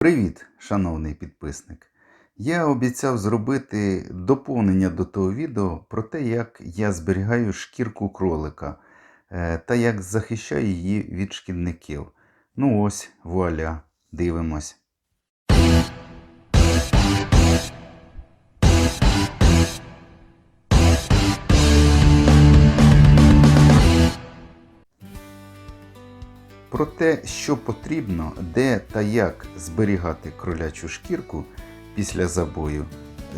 Привіт, шановний підписник! Я обіцяв зробити доповнення до того відео про те, як я зберігаю шкірку кролика е, та як захищаю її від шкідників. Ну ось, вуаля, дивимось. Про те, що потрібно, де та як зберігати кролячу шкірку після забою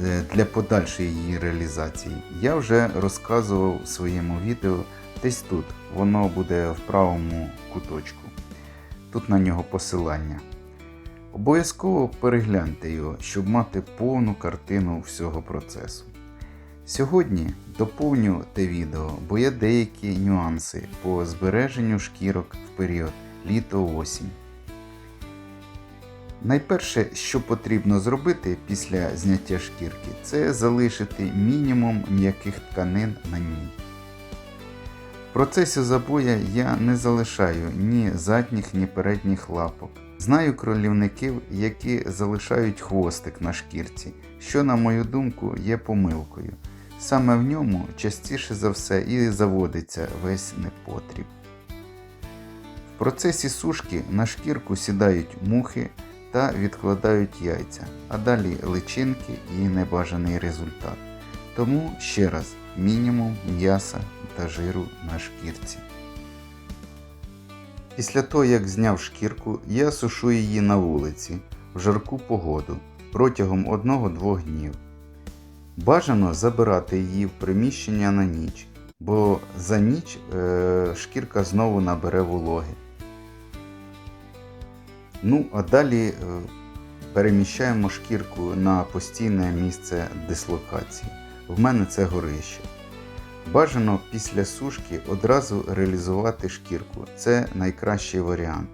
е, для подальшої її реалізації, я вже розказував у своєму відео десь тут. Воно буде в правому куточку. Тут на нього посилання. Обов'язково перегляньте його, щоб мати повну картину всього процесу. Сьогодні доповню те відео, бо є деякі нюанси по збереженню шкірок в період літо-осінь. Найперше, що потрібно зробити після зняття шкірки, це залишити мінімум м'яких тканин на ній. В процесі забоя я не залишаю ні задніх, ні передніх лапок. Знаю кролівників, які залишають хвостик на шкірці, що, на мою думку, є помилкою. Саме в ньому частіше за все і заводиться весь непотріб. В процесі сушки на шкірку сідають мухи та відкладають яйця, а далі личинки і небажаний результат. Тому ще раз мінімум м'яса та жиру на шкірці. Після того, як зняв шкірку, я сушу її на вулиці в жарку погоду протягом 1-2 днів. Бажано забирати її в приміщення на ніч, бо за ніч е, шкірка знову набере вологи. Ну, а далі е, переміщаємо шкірку на постійне місце дислокації. В мене це горище. Бажано після сушки одразу реалізувати шкірку. Це найкращий варіант.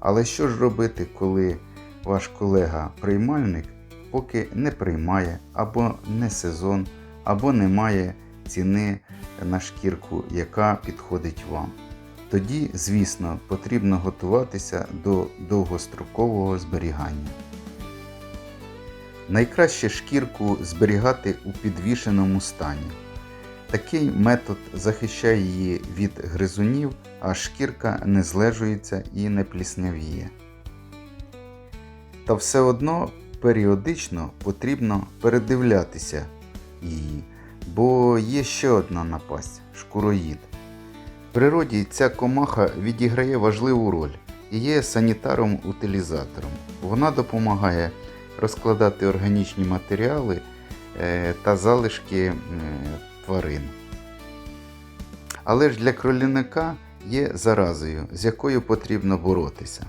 Але що ж робити, коли ваш колега-приймальник поки не приймає, або не сезон, або не має ціни на шкірку, яка підходить вам? Тоді, звісно, потрібно готуватися до довгострокового зберігання. Найкраще шкірку зберігати у підвішеному стані. Такий метод захищає її від гризунів, а шкірка не злежується і не пліснявіє. Та все одно періодично потрібно передивлятися її, бо є ще одна напасть шкуроїд. В природі ця комаха відіграє важливу роль і є санітаром-утилізатором. Вона допомагає розкладати органічні матеріали е, та залишки е, тварин. Але ж для кролівника є заразою, з якою потрібно боротися.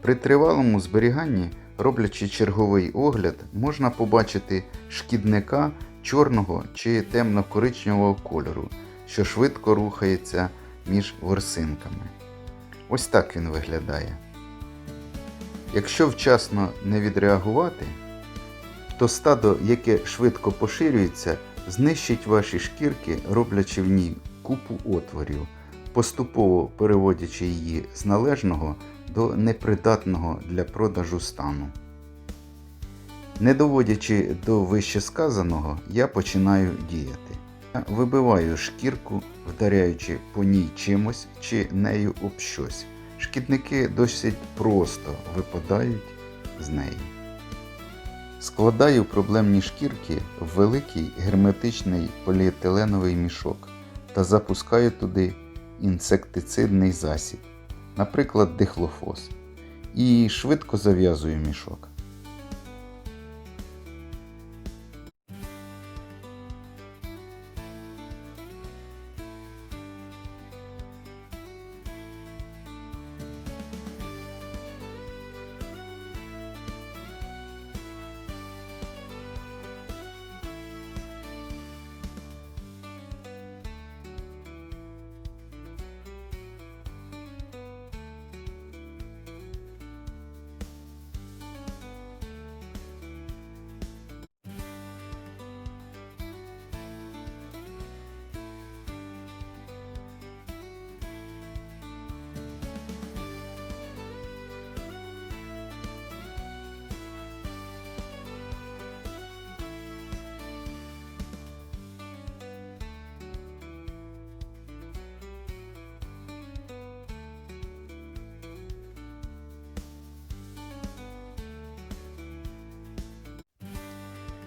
При тривалому зберіганні, роблячи черговий огляд, можна побачити шкідника чорного чи темно-коричневого кольору, що швидко рухається між ворсинками. Ось так він виглядає. Якщо вчасно не відреагувати, то стадо, яке швидко поширюється, знищить ваші шкірки, роблячи в ній купу отворів, поступово переводячи її з належного до непридатного для продажу стану. Не доводячи до вищесказаного, я починаю діяти. Я вибиваю шкірку, вдаряючи по ній чимось чи нею об щось. Шкідники досить просто випадають з неї. Складаю проблемні шкірки в великий герметичний поліетиленовий мішок та запускаю туди інсектицидний засіб, наприклад, дихлофос, і швидко зав'язую мішок.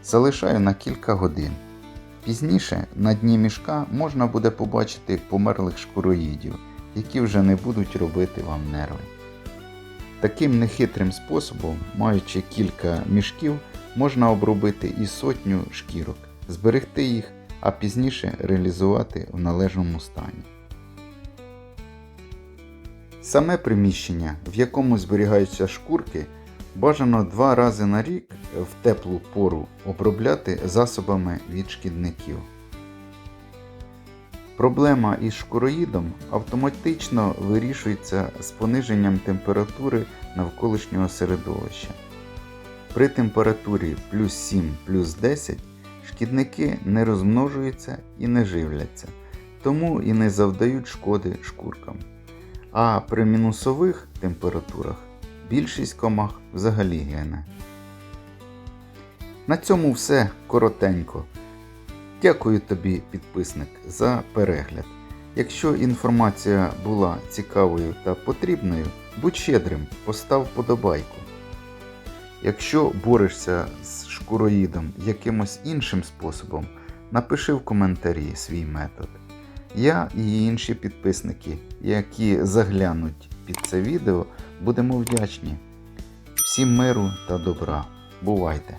Залишаю на кілька годин. Пізніше на дні мішка можна буде побачити померлих шкуроїдів, які вже не будуть робити вам нерви. Таким нехитрим способом, маючи кілька мішків, можна обробити і сотню шкірок, зберегти їх, а пізніше реалізувати в належному стані. Саме приміщення, в якому зберігаються шкурки, бажано два рази на рік в теплу пору обробляти засобами від шкідників. Проблема із шкуроїдом автоматично вирішується з пониженням температури навколишнього середовища. При температурі плюс 7 плюс 10 шкідники не розмножуються і не живляться, тому і не завдають шкоди шкуркам. А при мінусових температурах більшість комах взагалі гине. На цьому все коротенько. Дякую тобі, підписник, за перегляд. Якщо інформація була цікавою та потрібною, будь щедрим, постав подобайку. Якщо борешся з шкуроїдом якимось іншим способом, напиши в коментарі свій метод. Я і інші підписники, які заглянуть під це відео, будемо вдячні. Всім миру та добра. Бувайте!